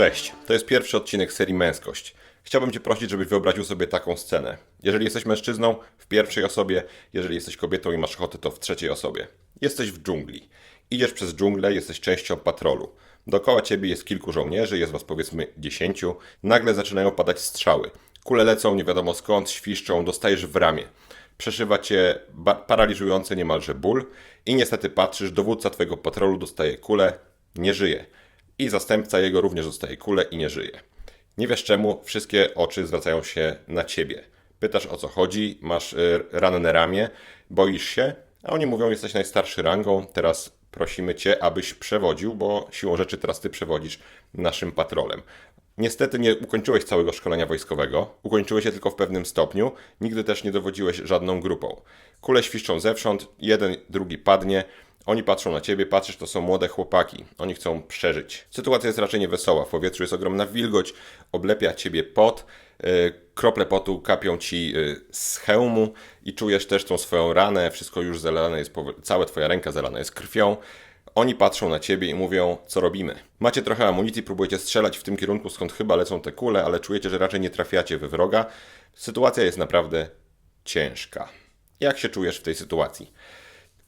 Cześć, to jest pierwszy odcinek serii Męskość. Chciałbym Cię prosić, żebyś wyobraził sobie taką scenę. Jeżeli jesteś mężczyzną, w pierwszej osobie, jeżeli jesteś kobietą i masz ochotę, to w trzeciej osobie. Jesteś w dżungli. Idziesz przez dżunglę, jesteś częścią patrolu. Dookoła Ciebie jest kilku żołnierzy, jest Was powiedzmy dziesięciu. Nagle zaczynają padać strzały. Kule lecą nie wiadomo skąd, świszczą, dostajesz w ramię. Przeszywa Cię paraliżujący niemalże ból i niestety patrzysz, dowódca Twojego patrolu dostaje kulę, nie żyje. I zastępca jego również dostaje kulę i nie żyje. Nie wiesz czemu, wszystkie oczy zwracają się na ciebie. Pytasz o co chodzi, masz y, ranne ramię, boisz się, a oni mówią, jesteś najstarszy rangą, teraz prosimy cię, abyś przewodził, bo siłą rzeczy teraz ty przewodzisz naszym patrolem. Niestety nie ukończyłeś całego szkolenia wojskowego, ukończyłeś je tylko w pewnym stopniu, nigdy też nie dowodziłeś żadną grupą. Kule świszczą zewsząd, jeden, drugi padnie, oni patrzą na ciebie, patrzysz, to są młode chłopaki. Oni chcą przeżyć. Sytuacja jest raczej niewesoła. W powietrzu jest ogromna wilgoć, oblepia ciebie pot, yy, krople potu kapią ci yy, z hełmu i czujesz też tą swoją ranę. Wszystko już zalane jest, cała twoja ręka zalana jest krwią. Oni patrzą na ciebie i mówią, co robimy. Macie trochę amunicji, próbujecie strzelać w tym kierunku, skąd chyba lecą te kule, ale czujecie, że raczej nie trafiacie we wroga. Sytuacja jest naprawdę ciężka. Jak się czujesz w tej sytuacji?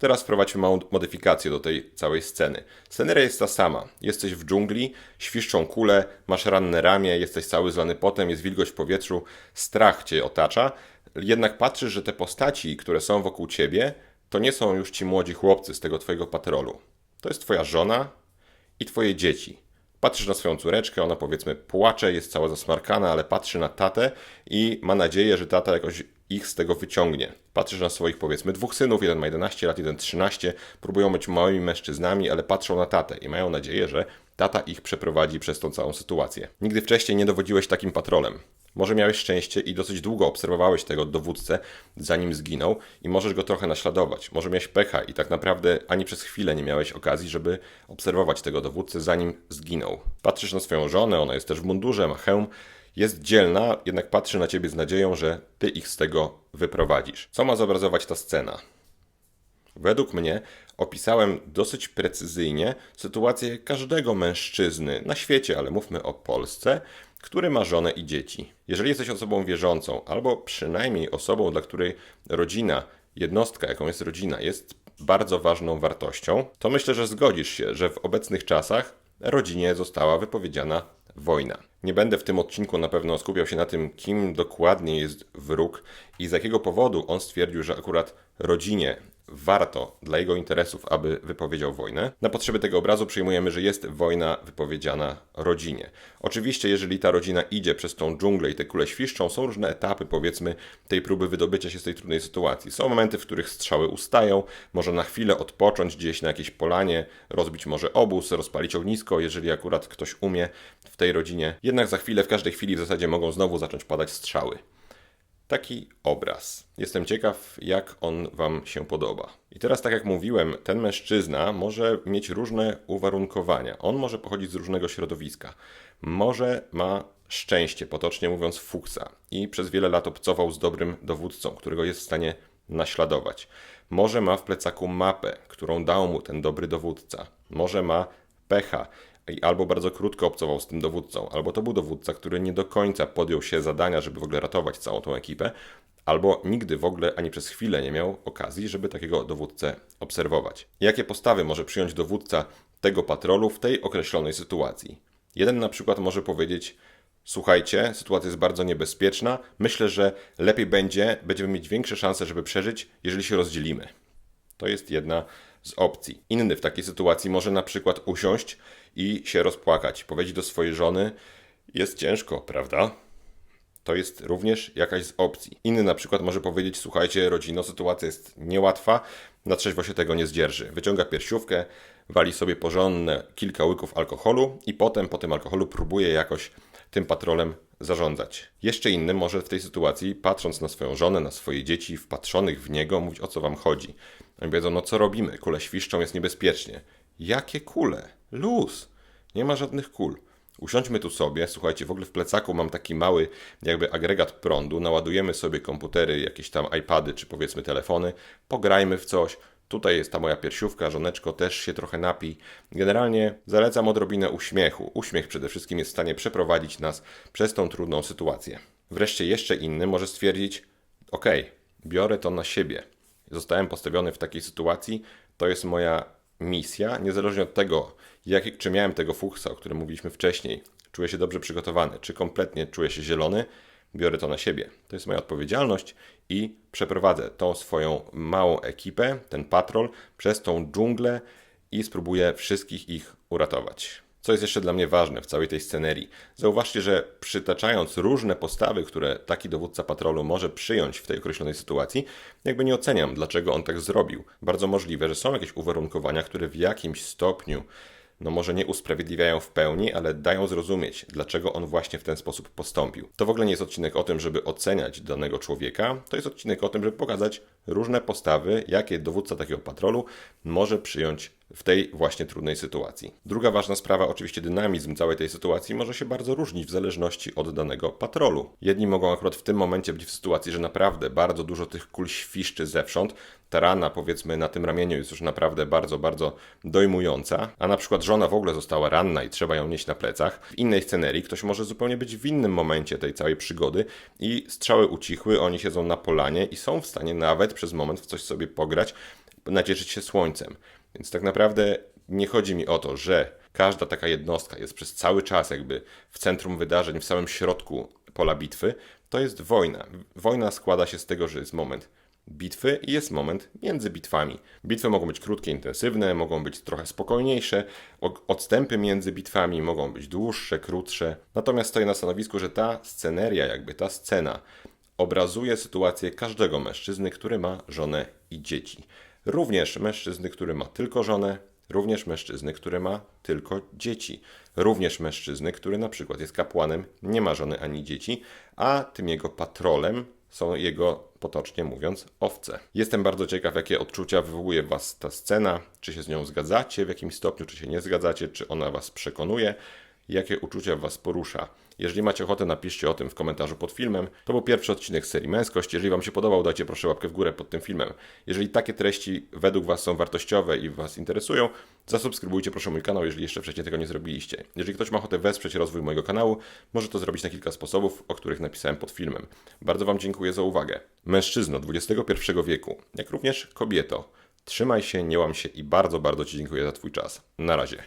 Teraz wprowadźmy małą modyfikację do tej całej sceny. Sceneria jest ta sama. Jesteś w dżungli, świszczą kule, masz ranne ramię, jesteś cały zlany potem, jest wilgoć w powietrzu, strach cię otacza. Jednak patrzysz, że te postaci, które są wokół ciebie, to nie są już ci młodzi chłopcy z tego twojego patrolu. To jest twoja żona i twoje dzieci. Patrzysz na swoją córeczkę, ona powiedzmy płacze, jest cała zasmarkana, ale patrzy na tatę i ma nadzieję, że tata jakoś ich z tego wyciągnie. Patrzysz na swoich powiedzmy dwóch synów, jeden ma 11 lat, jeden 13, próbują być małymi mężczyznami, ale patrzą na tatę i mają nadzieję, że tata ich przeprowadzi przez tą całą sytuację. Nigdy wcześniej nie dowodziłeś takim patrolem. Może miałeś szczęście i dosyć długo obserwowałeś tego dowódcę, zanim zginął i możesz go trochę naśladować. Może miałeś pecha i tak naprawdę ani przez chwilę nie miałeś okazji, żeby obserwować tego dowódcę, zanim zginął. Patrzysz na swoją żonę, ona jest też w mundurze, ma hełm, jest dzielna, jednak patrzy na ciebie z nadzieją, że ty ich z tego wyprowadzisz. Co ma zobrazować ta scena? Według mnie opisałem dosyć precyzyjnie sytuację każdego mężczyzny na świecie, ale mówmy o Polsce, który ma żonę i dzieci. Jeżeli jesteś osobą wierzącą, albo przynajmniej osobą, dla której rodzina, jednostka, jaką jest rodzina, jest bardzo ważną wartością, to myślę, że zgodzisz się, że w obecnych czasach rodzinie została wypowiedziana wojna. Nie będę w tym odcinku na pewno skupiał się na tym, kim dokładnie jest wróg i z jakiego powodu on stwierdził, że akurat rodzinie warto dla jego interesów, aby wypowiedział wojnę. Na potrzeby tego obrazu przyjmujemy, że jest wojna wypowiedziana rodzinie. Oczywiście, jeżeli ta rodzina idzie przez tą dżunglę i te kule świszczą, są różne etapy, powiedzmy, tej próby wydobycia się z tej trudnej sytuacji. Są momenty, w których strzały ustają, może na chwilę odpocząć gdzieś na jakiejś polanie, rozbić może obóz, rozpalić ognisko, jeżeli akurat ktoś umie w tej rodzinie. Jednak za chwilę, w każdej chwili w zasadzie mogą znowu zacząć padać strzały taki obraz. Jestem ciekaw, jak on Wam się podoba. I teraz, tak jak mówiłem, ten mężczyzna może mieć różne uwarunkowania. On może pochodzić z różnego środowiska. Może ma szczęście, potocznie mówiąc, fuksa i przez wiele lat obcował z dobrym dowódcą, którego jest w stanie naśladować. Może ma w plecaku mapę, którą dał mu ten dobry dowódca. Może ma pecha albo bardzo krótko obcował z tym dowódcą, albo to był dowódca, który nie do końca podjął się zadania, żeby w ogóle ratować całą tą ekipę, albo nigdy w ogóle ani przez chwilę nie miał okazji, żeby takiego dowódcę obserwować. Jakie postawy może przyjąć dowódca tego patrolu w tej określonej sytuacji? Jeden na przykład może powiedzieć: Słuchajcie, sytuacja jest bardzo niebezpieczna. Myślę, że lepiej będzie, będziemy mieć większe szanse, żeby przeżyć, jeżeli się rozdzielimy. To jest jedna z opcji. Inny w takiej sytuacji może na przykład usiąść i się rozpłakać, powiedzieć do swojej żony: Jest ciężko, prawda? To jest również jakaś z opcji. Inny na przykład może powiedzieć: Słuchajcie, rodzino, sytuacja jest niełatwa, na trzeźwo się tego nie zdzierży. Wyciąga piersiówkę, wali sobie porządne kilka łyków alkoholu i potem po tym alkoholu próbuje jakoś tym patrolem zarządzać. Jeszcze inny może w tej sytuacji, patrząc na swoją żonę, na swoje dzieci, wpatrzonych w niego, mówić o co wam chodzi. Oni powiedzą, no co robimy? Kule świszczą, jest niebezpiecznie. Jakie kule? Luz. Nie ma żadnych kul. Usiądźmy tu sobie, słuchajcie, w ogóle w plecaku mam taki mały jakby agregat prądu, naładujemy sobie komputery, jakieś tam iPady czy powiedzmy telefony, pograjmy w coś, Tutaj jest ta moja piersiówka, żoneczko też się trochę napij. Generalnie zalecam odrobinę uśmiechu. Uśmiech przede wszystkim jest w stanie przeprowadzić nas przez tą trudną sytuację. Wreszcie jeszcze inny może stwierdzić: OK, biorę to na siebie. Zostałem postawiony w takiej sytuacji, to jest moja misja, niezależnie od tego, jak, czy miałem tego fuchsa, o którym mówiliśmy wcześniej, czuję się dobrze przygotowany, czy kompletnie czuję się zielony, biorę to na siebie. To jest moja odpowiedzialność i przeprowadzę tą swoją małą ekipę, ten patrol, przez tą dżunglę i spróbuję wszystkich ich uratować. Co jest jeszcze dla mnie ważne w całej tej scenerii? Zauważcie, że przytaczając różne postawy, które taki dowódca patrolu może przyjąć w tej określonej sytuacji, jakby nie oceniam, dlaczego on tak zrobił. Bardzo możliwe, że są jakieś uwarunkowania, które w jakimś stopniu no może nie usprawiedliwiają w pełni, ale dają zrozumieć, dlaczego on właśnie w ten sposób postąpił. To w ogóle nie jest odcinek o tym, żeby oceniać danego człowieka, to jest odcinek o tym, żeby pokazać różne postawy, jakie dowódca takiego patrolu może przyjąć w tej właśnie trudnej sytuacji. Druga ważna sprawa, oczywiście dynamizm całej tej sytuacji może się bardzo różnić w zależności od danego patrolu. Jedni mogą akurat w tym momencie być w sytuacji, że naprawdę bardzo dużo tych kul świszczy zewsząd, ta rana powiedzmy na tym ramieniu jest już naprawdę bardzo, bardzo dojmująca, a na przykład żona w ogóle została ranna i trzeba ją nieść na plecach. W innej scenerii ktoś może zupełnie być w innym momencie tej całej przygody i strzały ucichły, oni siedzą na polanie i są w stanie nawet przez moment w coś sobie pograć, nacieszyć się słońcem. Więc tak naprawdę nie chodzi mi o to, że każda taka jednostka jest przez cały czas jakby w centrum wydarzeń, w samym środku pola bitwy. To jest wojna. Wojna składa się z tego, że jest moment bitwy i jest moment między bitwami. Bitwy mogą być krótkie, intensywne, mogą być trochę spokojniejsze, odstępy między bitwami mogą być dłuższe, krótsze. Natomiast stoję na stanowisku, że ta sceneria, jakby ta scena, obrazuje sytuację każdego mężczyzny, który ma żonę i dzieci. Również mężczyzny, który ma tylko żonę, również mężczyzny, który ma tylko dzieci, również mężczyzny, który na przykład jest kapłanem, nie ma żony ani dzieci, a tym jego patrolem są jego, potocznie mówiąc, owce. Jestem bardzo ciekaw, jakie odczucia wywołuje Was ta scena, czy się z nią zgadzacie w jakimś stopniu, czy się nie zgadzacie, czy ona Was przekonuje, jakie uczucia Was porusza. Jeżeli macie ochotę, napiszcie o tym w komentarzu pod filmem. To był pierwszy odcinek serii Męskość. Jeżeli Wam się podobał, dajcie proszę łapkę w górę pod tym filmem. Jeżeli takie treści według Was są wartościowe i Was interesują, zasubskrybujcie proszę mój kanał, jeżeli jeszcze wcześniej tego nie zrobiliście. Jeżeli ktoś ma ochotę wesprzeć rozwój mojego kanału, może to zrobić na kilka sposobów, o których napisałem pod filmem. Bardzo Wam dziękuję za uwagę. Mężczyzno XXI wieku, jak również kobieto, trzymaj się, nie łam się i bardzo, bardzo Ci dziękuję za Twój czas. Na razie.